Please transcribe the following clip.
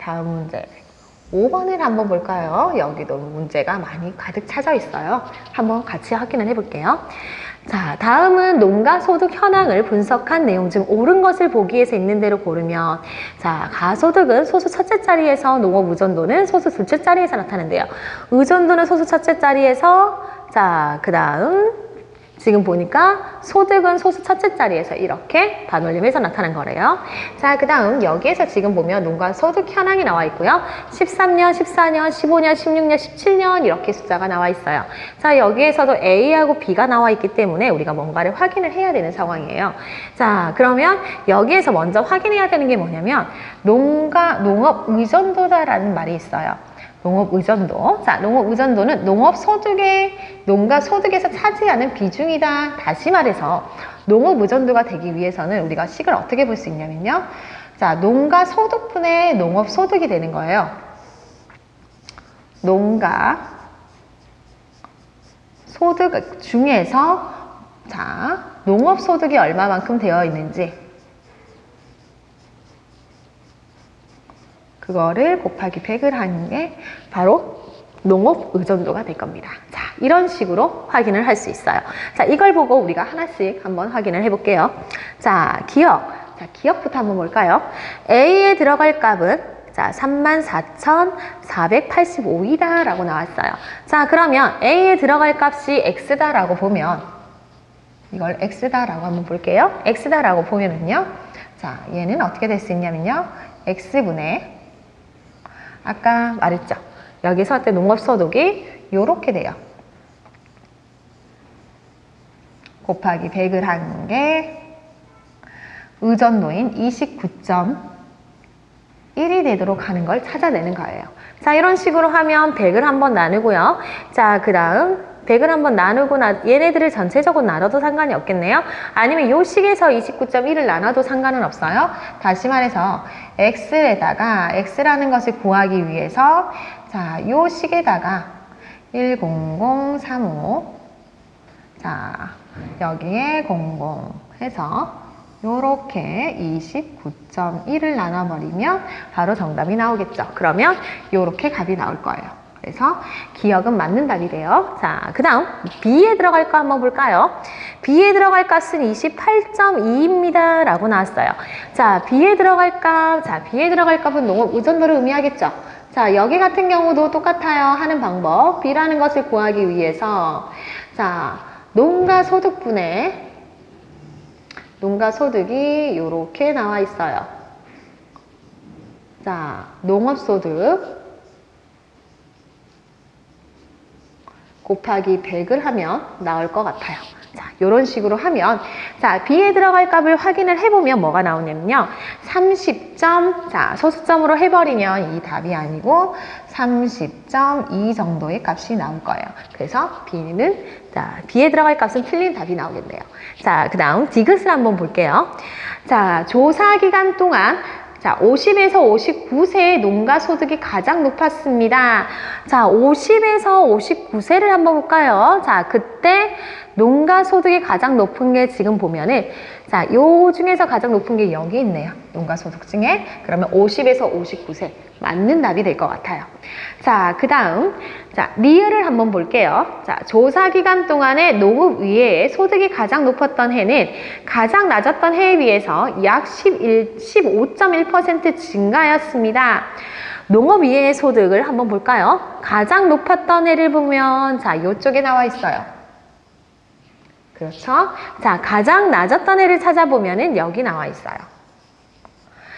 다음 문제. 5번을 한번 볼까요? 여기도 문제가 많이 가득 차져 있어요. 한번 같이 확인을 해볼게요. 자, 다음은 농가 소득 현황을 분석한 내용 중 옳은 것을 보기 위해서 있는 대로 고르면 자, 가소득은 소수 첫째 자리에서 농업 의존도는 소수 둘째 자리에서 나타난대요. 의존도는 소수 첫째 자리에서 자, 그 다음 지금 보니까 소득은 소수 첫째 자리에서 이렇게 반올림해서 나타난 거래요. 자, 그 다음 여기에서 지금 보면 농가 소득 현황이 나와 있고요. 13년, 14년, 15년, 16년, 17년 이렇게 숫자가 나와 있어요. 자, 여기에서도 A하고 B가 나와 있기 때문에 우리가 뭔가를 확인을 해야 되는 상황이에요. 자, 그러면 여기에서 먼저 확인해야 되는 게 뭐냐면 농가, 농업 의존도다라는 말이 있어요. 농업 의존도. 자, 농업 의존도는 농업 소득의 농가 소득에서 차지하는 비중이다. 다시 말해서 농업 의존도가 되기 위해서는 우리가 식을 어떻게 볼 수 있냐면요. 자, 농가 소득분의 농업 소득이 되는 거예요. 농가 소득 중에서 자, 농업 소득이 얼마만큼 되어 있는지 그거를 곱하기 100을 하는 게 바로 농업 의존도가 될 겁니다. 자, 이런 식으로 확인을 할 수 있어요. 자, 이걸 보고 우리가 하나씩 한번 확인을 해볼게요. 자, 기억. 자, 기억부터 한번 볼까요? A에 들어갈 값은 자, 34,485이다 라고 나왔어요. 자, 그러면 A에 들어갈 값이 X다 라고 보면 이걸 X다 라고 한번 볼게요. X다 라고 보면은요. 자, 얘는 어떻게 될 수 있냐면요. X분의 아까 말했죠. 여기서 할 때 농업소득이 이렇게 돼요. 곱하기 100을 한 게 의존도인 29.1이 되도록 하는 걸 찾아내는 거예요. 자, 이런 식으로 하면 100을 한번 나누고요. 자, 그 다음 100을 한번 나누고 나, 얘네들을 전체적으로 나눠도 상관이 없겠네요. 아니면 요 식에서 29.1을 나눠도 상관은 없어요. 다시 말해서 x에다가 x라는 것을 구하기 위해서 자, 요 식에다가 10035 자, 여기에 00 해서 요렇게 29.1을 나눠버리면 바로 정답이 나오겠죠. 그러면 요렇게 값이 나올 거예요. 그래서 기억은 맞는 답이래요. 자, 그 다음 B에 들어갈 거 한번 볼까요? B에 들어갈 값은 28.2입니다. 라고 나왔어요. 자, B에 들어갈 값, 자, B에 들어갈 값은 농업 의존도를 의미하겠죠. 자, 여기 같은 경우도 똑같아요. 하는 방법. B라는 것을 구하기 위해서 자, 농가 소득분의 농가 소득이 이렇게 나와 있어요. 자, 농업소득 곱하기 100을 하면 나올 것 같아요. 자, 이런 식으로 하면 자, B에 들어갈 값을 확인을 해보면 뭐가 나오냐면요. 30점, 자, 소수점으로 해버리면 이 답이 아니고 30.2 정도의 값이 나올 거예요. 그래서 B는, 자, B에 들어갈 값은 틀린 답이 나오겠네요. 자, 그 다음 디귿을 한번 볼게요. 자, 조사 기간 동안 자, 50에서 59세의 농가 소득이 가장 높았습니다. 자, 50에서 59세를 한번 볼까요? 자, 그때 농가 소득이 가장 높은 게 지금 보면은 자, 요 중에서 가장 높은 게 여기 있네요. 농가 소득 중에. 그러면 50에서 59세. 맞는 답이 될 것 같아요. 자, 그 다음. 자, 리을을 한번 볼게요. 자, 조사 기간 동안에 농업 위에 소득이 가장 높았던 해는 가장 낮았던 해에 비해서 약 11, 15.1% 증가하였습니다. 농업 이해의 소득을 한번 볼까요? 가장 높았던 해를 보면 자, 이쪽에 나와 있어요. 그렇죠? 자, 가장 낮았던 해를 찾아보면은 여기 나와 있어요.